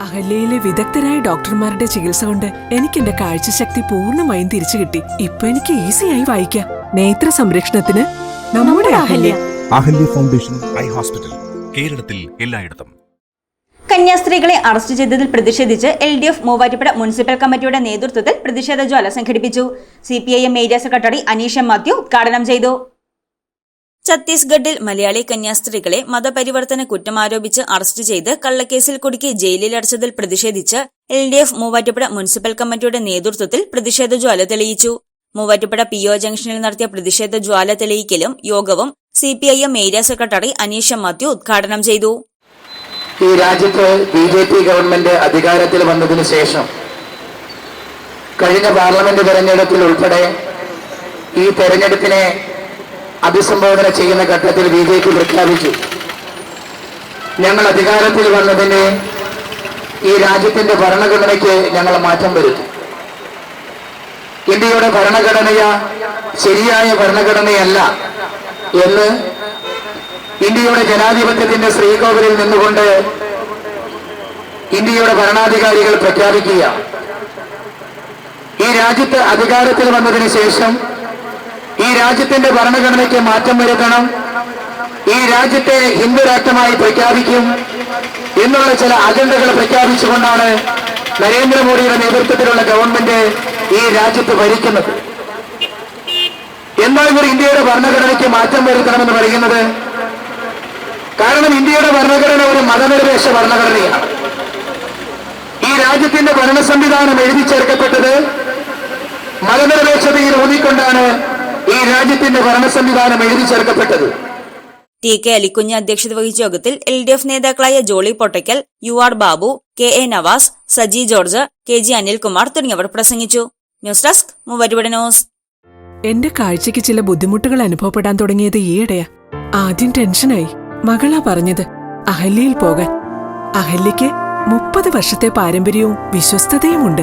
അഹല്യയിലെ വിദഗ്ധരായ ഡോക്ടർമാരുടെ ചികിത്സ കൊണ്ട് എനിക്ക് എന്റെ കാഴ്ചശക്തി പൂർണമായും തിരിച്ചു കിട്ടി. ഇപ്പൊ എനിക്ക് ഈസിയായി വായിക്കാം. നേത്ര സംരക്ഷണത്തിന് നമ്മുടെ Ahalya. Ahalya foundation eye hospital കേരളത്തിൽ എല്ലായിടത്തും. കന്യാസ്ത്രീകളെ അറസ്റ്റ് ചെയ്തതിൽ പ്രതിഷേധിച്ച് L D F Muvattupuzha municipal കമ്മിറ്റിയുടെ നേതൃത്വത്തിൽ പ്രതിഷേധ ജ്വാല സംഘടിപ്പിച്ചു. C P I M area secretary Aneesha Mathew ഉദ്ഘാടനം ചെയ്തു. ഛത്തീസ്ഗഡിൽ മലയാളി കന്യാസ്ത്രീകളെ മതപരിവർത്തന കുറ്റം ആരോപിച്ച് അറസ്റ്റ് ചെയ്ത് കള്ളക്കേസിൽ കുടുക്കി ജയിലിലടച്ചതിൽ പ്രതിഷേധിച്ച് L D F Muvattupuzha municipal കമ്മിറ്റിയുടെ നേതൃത്വത്തിൽ പ്രതിഷേധ ജ്വാല തെളിയിച്ചു. മൂവാറ്റുപുഴ പി ഒ ജംഗ്ഷനിൽ നടത്തിയ പ്രതിഷേധ ജ്വാല തെളിയിക്കലും യോഗവും C P I M area secretary Aneesha Mathew ഉദ്ഘാടനം ചെയ്തു. ഈ രാജ്യത്ത് ബി ജെ പി ഗവൺമെന്റ് അധികാരത്തിൽ വന്നതിനു ശേഷം കഴിഞ്ഞ പാർലമെന്റ് തെരഞ്ഞെടുപ്പിൽ ഉൾപ്പെടെ ഈ തെരഞ്ഞെടുപ്പിനെ അഭിസംബോധന ചെയ്യുന്ന ഘട്ടത്തിൽ ബി ജെ പി പ്രഖ്യാപിച്ചു. ഞങ്ങൾ അധികാരത്തിൽ വന്നതിന് ഈ രാജ്യത്തിന്റെ ഭരണഘടനയ്ക്ക് ഞങ്ങൾ മാറ്റം വരുത്തും. ഇന്ത്യയുടെ ഭരണഘടനയ ശരിയായ ഭരണഘടനയല്ല എന്ന് ഇന്ത്യയുടെ ജനാധിപത്യത്തിന്റെ ശ്രീകോവിലിൽ നിന്നുകൊണ്ട് ഇന്ത്യയുടെ ഭരണാധികാരികൾ പ്രഖ്യാപിക്കുക ഈ രാജ്യത്ത് അധികാരത്തിൽ വന്നതിന് ശേഷം ഈ രാജ്യത്തിന്റെ ഭരണഘടനയ്ക്ക് മാറ്റം വരുത്തണം. ഈ രാജ്യത്തെ ഹിന്ദു രാഷ്ട്രമായി പ്രഖ്യാപിക്കും എന്നുള്ള ചില അജണ്ടകൾ പ്രഖ്യാപിച്ചുകൊണ്ടാണ് നരേന്ദ്രമോദിയുടെ നേതൃത്വത്തിലുള്ള ഗവൺമെന്റ് ഈ രാജ്യത്ത് ഭരിക്കുന്നത്. എന്നാൽ ഇവർ ഇന്ത്യയുടെ ഭരണഘടനയ്ക്ക് മാറ്റം വരുത്തണമെന്ന് പറയുന്നത് കാരണം ഇന്ത്യയുടെ ഭരണഘടന ഒരു മതനിരപേക്ഷ ഭരണഘടനയാണ്. ഈ രാജ്യത്തിന്റെ ഭരണ സംവിധാനം എഴുതി ചേർക്കപ്പെട്ടത് മതനിരപേക്ഷതയിൽ ഊന്നിക്കൊണ്ടാണ് ഈ രാജ്യത്തിന്റെ ഭരണ സംവിധാനം എഴുതി ചേർക്കപ്പെട്ടത് ടി കെ അലിക്കുഞ്ഞ് അധ്യക്ഷത വഹിച്ച യോഗത്തിൽ എൽ ഡി എഫ് നേതാക്കളായ Jolly Pottaykkal U R Babu K A Navas Saji George K G Anilkumar തുടങ്ങിയവർ പ്രസംഗിച്ചു. News desk Muvattupuzha news. എന്റെ കാഴ്ചയ്ക്ക് ചില ബുദ്ധിമുട്ടുകൾ അനുഭവപ്പെടാൻ തുടങ്ങിയത് ഈയിടെയാ. ആദ്യം ടെൻഷനായി. മകളാ പറഞ്ഞത് അഹല്യയിൽ പോകാൻ. അഹല്യയ്ക്ക് മുപ്പത് വർഷത്തെ പാരമ്പര്യവും വിശ്വസ്തതയുമുണ്ട്.